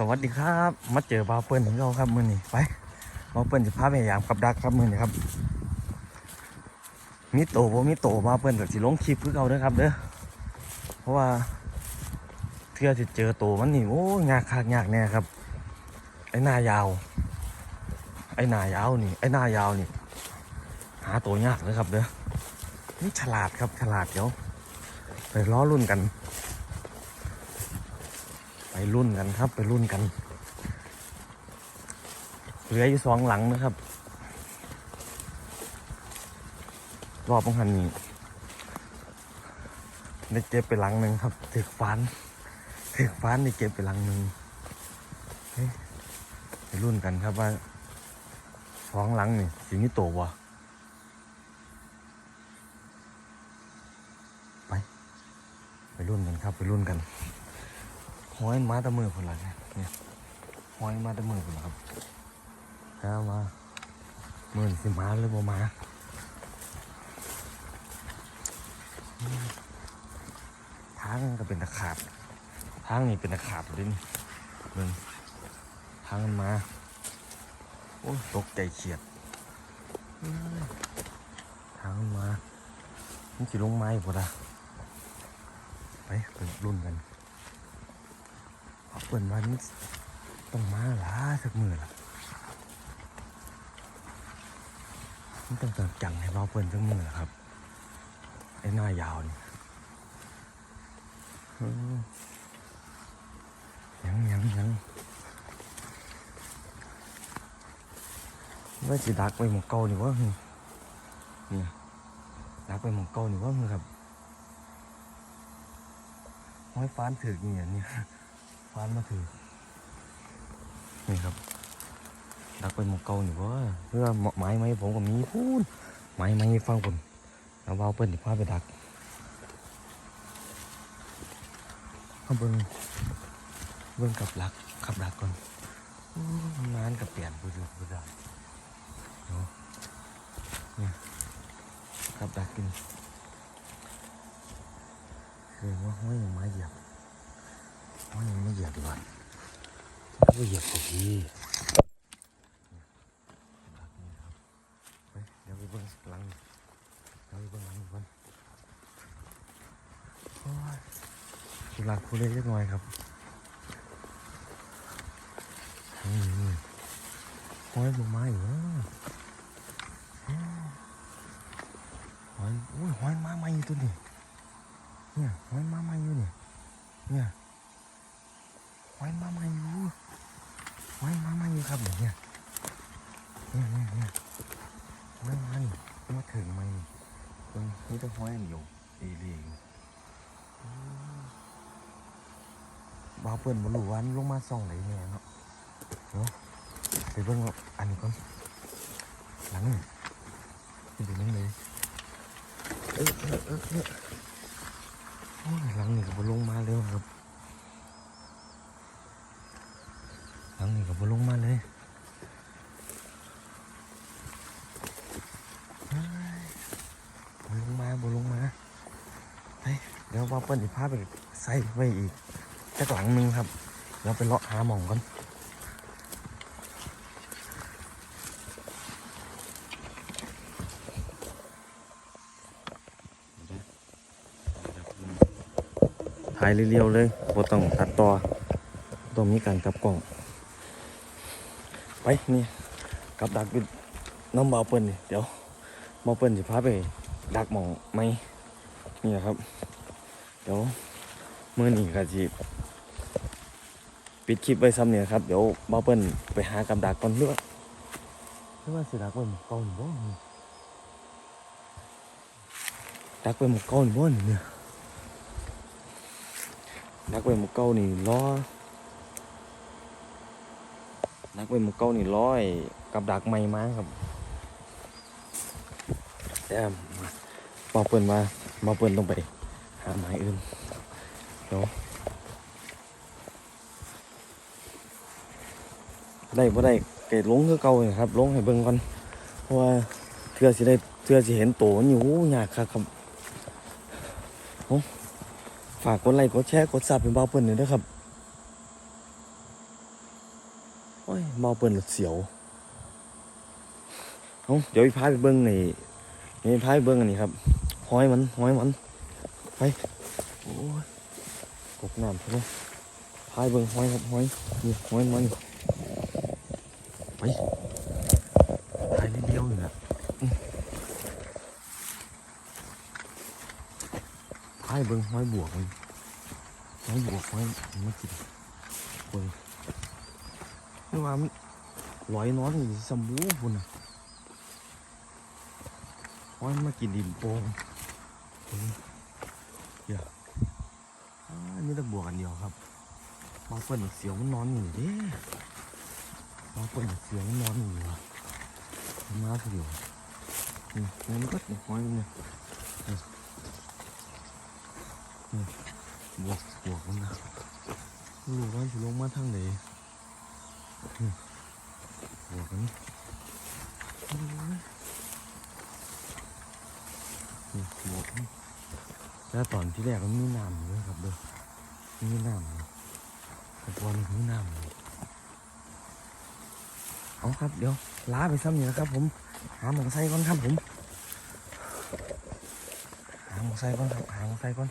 สวัสดีครับ มาเจอบาเปิ้ลของเราครับมือนี้ไปบาเปิ้ลจะพาไปยามกับดักครับมือนี้ครับ มีโตบ่มีโตบาเปิ้ลกับสิลงคลิปคือเขาเด้อครับเด้อเพราะว่าเพื่อจะเจอโตมันนี่โอ้ยากคักยากแน่ครับ ไอ้หน้ายาว ไอ้หน้ายาวนี่ ไอ้หน้ายาวนี่ หาตัวยากเลยครับเด้อนี่ฉลาดครับฉลาดเดี๋ยวไปล้อรุ่นกัน รุ่นกันครับ ไปรุ่นกัน เหลืออยู่สองหลังนะครับ รอบบังหันนี้ได้เก็บไปหลังหนึ่งครับถึกฟันถึกฟันได้เก็บไปหลังหนึ่งไปรุ่นกันครับว่าสองหลังนี่สีนี้โตวะไป ไปรุ่นกันครับ ไปรุ่นกัน ห้อยมาตะมือคนละเนี่ยเนี่ยห้อยมาตะมือคนละครับถ้ามามือนสิมาหรือบ่มาทางก็เป็นตะขาดทางนี่เป็นตะขาดเลยนี่เบิ่งทางมาโอ้ตกใจเฉียดทางมามันสิลงไม้พอดะไปไปรุ่นกัน เปิดวันต้องมาล้าสักมือละมันต้องจังจังให้เราเปิดสักมือละครับไอ้หน้ายาวนี่ยังยังยังว่าสิดักไปหมองเก่านี่วะหึนี่ยดักไปหมองเก่านี่วะหึครับห้อยฟ้านถือกเนี่ยเนี่ย ฟานมาถือนี่ครับดักไปหมกเกาหนิว่าเพื่อไม้ไม้ผมก็มีพูนไม้ไม้ฟังผมแล้วเอาเปิ้ลที่พาไปดักเอาเบิ้งเบิ้งกับลักขับดักก่อนอู้นานกับเปลี่ยนบูดูบูได้เนาะเนี่ยขับดักกินเรียกว่าห้อยยังไม้เหยียบ ว่ายังไม่เหยียบดีกว่าไม่เหยียบกับพี่ไปเดี๋ยวไปเบิ้งหลังเดี๋ยวไปเบิ้งหลังก่อนโอ้ยสุรักผู้เล็กเล็กน้อยครับอืมห้อยลงมาอยู่นะห้อยอุ้ยห้อยมาใหม่อยู่ตัวนี้เนี่ยห้อยมาใหม่อยู่เนี่ยเนี่ย ไว้มาใหม่อยู่ไว้มาใหม่อยู่ครับเนี่ยเนี่ยเนี่ยเนี่ยไว้มานี่มาถึงไหมนี่ตรงนี้ต้องห้อยอันอยู่เอเลียอยู่บ่าวเปิ่นบ่รู้ว่ามันลงมาส่องไหนเนี่ยเนาะเนาะไปเบิ่งอันนี้ก่อนหลังนี่เป็นยังไงเลยเออเออเออเออหลังนี่ก็บ่ลงมาเลยครับ หลังนี้ ก็บ่ลงมาเลยบลงมาบลงมาเฮ้ยเดี๋ยวว่าเปิ้ลสิพาไปใส่ไว้อีกจักหลังหนึงครับเดี๋ยวไปเลาะหาหม่องก่อนถ่ายเรียวๆเลยบ่ต้องตัดต่อต้องมีการกลับกล้อง ไปนี่กับดักอยู่น้ำเบาเปิ้ลนี่เดี๋ยวเบาเปิ้ลจะพาไป ดักหมองไหมนี่นะครับ เดี๋ยวมื่อนี้ก็จะปิดคลิปไว้ซ้ำเนี่ยครับเดี๋ยวเบาเปิ้ลไปหากับดักก่อนเรือว่าหรือว่าสิดักไว้หมองเก่าหรือบ่ดักไว้หมองเก่าหรือบ่นี่เนี่ยดักไว้หมองเก่านี่รอ นักเว้นมุกเก้านี่ร้อยกับดักใหม่มาครับแต่บอเปิ่นมาบอเปิ่นต้องไป หาไม้อื่นเดี๋ยวได้บ่ได้เกดลงคือเก่าเลยครับลงให้เบิ่งก่อนเพราะว่าเพื่อสิได้เพื่อสิเห็นโตนอยู่ยากครับครับฝากกดไลค์กดแชร์กดซับเป็นบ่าเปิ่นหน่อยเด้วยครับ โอ้ยเบาเปิ้นรถเสียวเอาเดี๋ยวอีพาไปเบิ้งในนี่พาไปเบิ้งอันนี้ครับห้อยมันห้อยมันไปโอ้ยตกน้ำใช่ไหมพายเบิ้งห้อยครับห้อยนี่ห้อยมันไปพายนิดเดียวอยู่นะพายเบิ้งห้อยบวกมันห้อยบวกห้อยมันกินคน นี่ว่ามันลอยนอนอยู่สมบูพุ่นน่ะเพราะมันมากินดินโป่งเดี๋ยวอ่ามีแตะบวกกันเดียวครับมาเปิดเสียวมันนอนอยู่นี่เด้มาเปิดเสียวมันนอนอยู่ว่ะมันมาเสียวนี่มันก็ห้อยมันเนี่ยบวกบวกมันนะรู้ว่าจะลงมาทางไหน บวกกันโอ้ยนี่บวกนี่แล้วตอนที่แรกมันมีน้ำอยู่ด้วยครับเด้อมีน้ำอยู่แต่ตอนนี้มีน้ำอยู่เอาครับ เดี๋ยวล้าไปซ้ำอยู่นะครับ ผม หาหมองไซก่อนครับผม หาหมองไซก่อนครับหาหมองไซก่อน